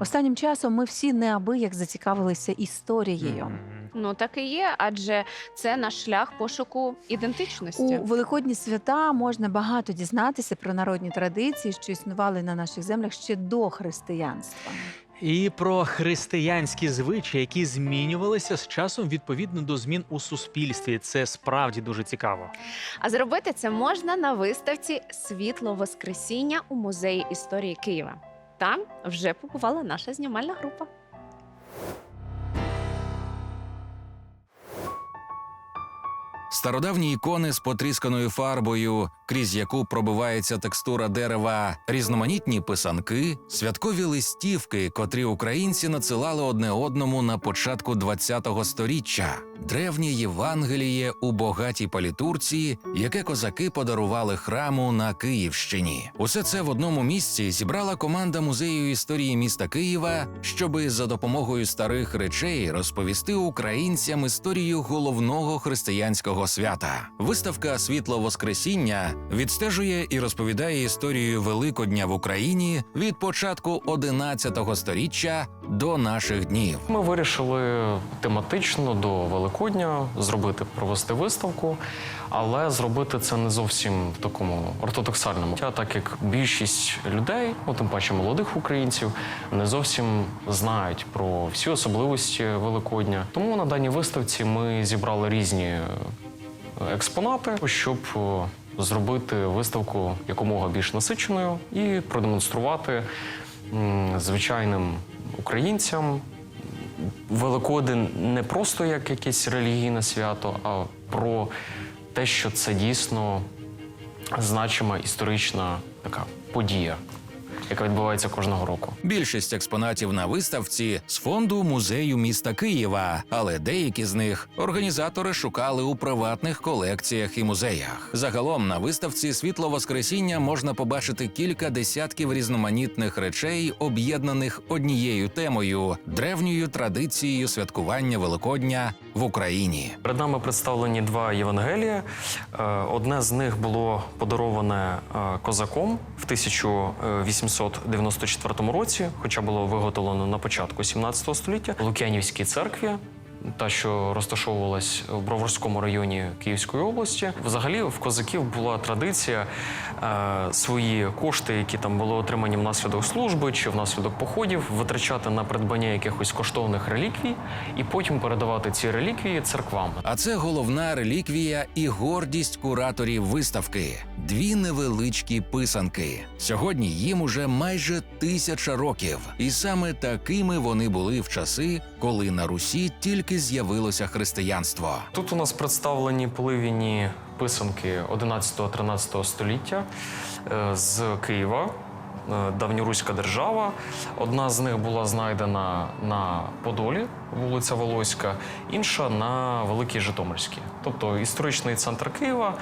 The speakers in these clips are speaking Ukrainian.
Останнім часом ми всі неабияк зацікавилися історією. Ну так і є, адже це наш шлях пошуку ідентичності. У великодні свята можна багато дізнатися про народні традиції, що існували на наших землях ще до християнства. І про християнські звичаї, які змінювалися з часом відповідно до змін у суспільстві. Це справді дуже цікаво. А зробити це можна на виставці Світло Воскресіння у музеї історії Києва. Там вже побувала наша знімальна група. Стародавні ікони з потрісканою фарбою, крізь яку пробивається текстура дерева, різноманітні писанки, святкові листівки, котрі українці надсилали одне одному на початку ХХ століття, древнє Євангеліє у багатій палітурці, яке козаки подарували храму на Київщині. Усе це в одному місці зібрала команда музею історії міста Києва, щоби за допомогою старих речей розповісти українцям історію головного християнського свята. Виставка Світло Воскресіння відстежує і розповідає історію Великодня в Україні від початку 11 століття до наших днів. Ми вирішили тематично до Великодня зробити провести виставку, але зробити це не зовсім в такому ортодоксальному. А так як більшість людей, ну тим паче молодих українців, не зовсім знають про всі особливості Великодня. Тому на даній виставці ми зібрали різні е, експонати, щоб е, зробити виставку якомога більш насиченою і продемонструвати звичайним українцям Великодень не просто як якесь релігійне свято, а про те, що це дійсно значима історична така подія, яка відбувається кожного року. Більшість експонатів на виставці з фонду музею міста Києва, але деякі з них організатори шукали у приватних колекціях і музеях. Загалом на виставці Світло Воскресіння можна побачити кілька десятків різноманітних речей, об'єднаних однією темою древньою традицією святкування Великодня в Україні. Перед нами представлені два Євангелія. Е, Одне з них було подароване е, козаком в 1894 році, хоча було виготовлено на початку 17 століття в Лук'янівській церкві. Та, що розташовувалась в Броварському районі Київської області, взагалі в козаків була традиція е, свої кошти, які там були отримані внаслідок служби чи внаслідок походів, витрачати на придбання якихось коштовних реліквій і потім передавати ці реліквії церквам. А це головна реліквія і гордість кураторів виставки дві невеличкі писанки. Сьогодні їм уже майже тисяча років, і саме такими вони були в часи, коли на Русі тільки з'явилося християнство. Тут у нас представлені поливіні писанки 11-13 століття е, з Києва. е, Давньоруська держава. Одна з них була знайдена на Подолі, вулиця Волоська, інша на Великій Житомирській. Тобто історичний центр Києва.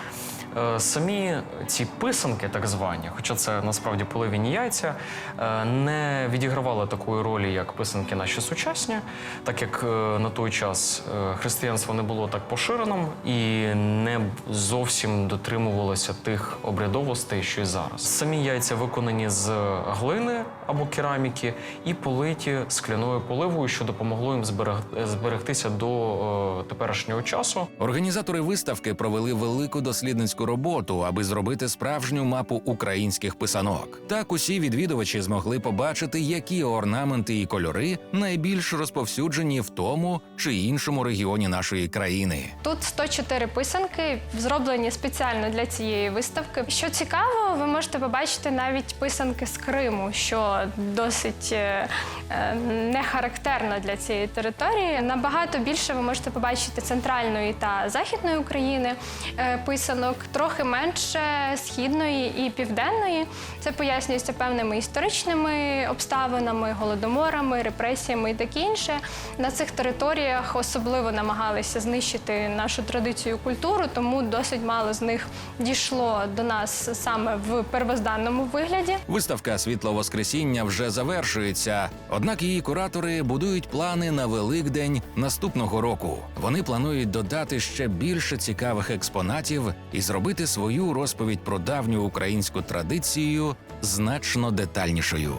Е, Самі ці писанки, так звані, хоча це насправді поливіні яйця, е, не відігравали такої ролі, як писанки наші сучасні, так як е, на той час християнство не було так поширеним і не зовсім дотримувалося тих обрядовостей, що й зараз. Самі яйця виконані з глини або кераміки і политі скляною поливою, що допомогло їм зберег- зберегтися до е, теперішнього часу. Організатори виставки провели велику дослідницьку роботу, аби зробити справжню мапу українських писанок. Так усі відвідувачі змогли побачити, які орнаменти і кольори найбільш розповсюджені в тому чи іншому регіоні нашої країни. Тут 104 писанки, зроблені спеціально для цієї виставки. Що цікаво, ви можете побачити навіть писанки з Криму, що досить е, е, не характерно для цієї території. Набагато більше ви можете побачити центральної та західної України е, писанок, трохи менше східної і південної. Це пояснюється певними історичними обставинами, голодоморами, репресіями і таке інше. На цих територіях особливо намагалися знищити нашу традицію і культуру, тому досить мало з них дійшло до нас саме в первозданному вигляді. Виставка Світло Воскресіння вже завершується. Однак її куратори будують плани на Великдень наступного року. Вони планують додати ще більше цікавих експонатів і зробити свою розповідь про давню українську традицію значно детальнішою.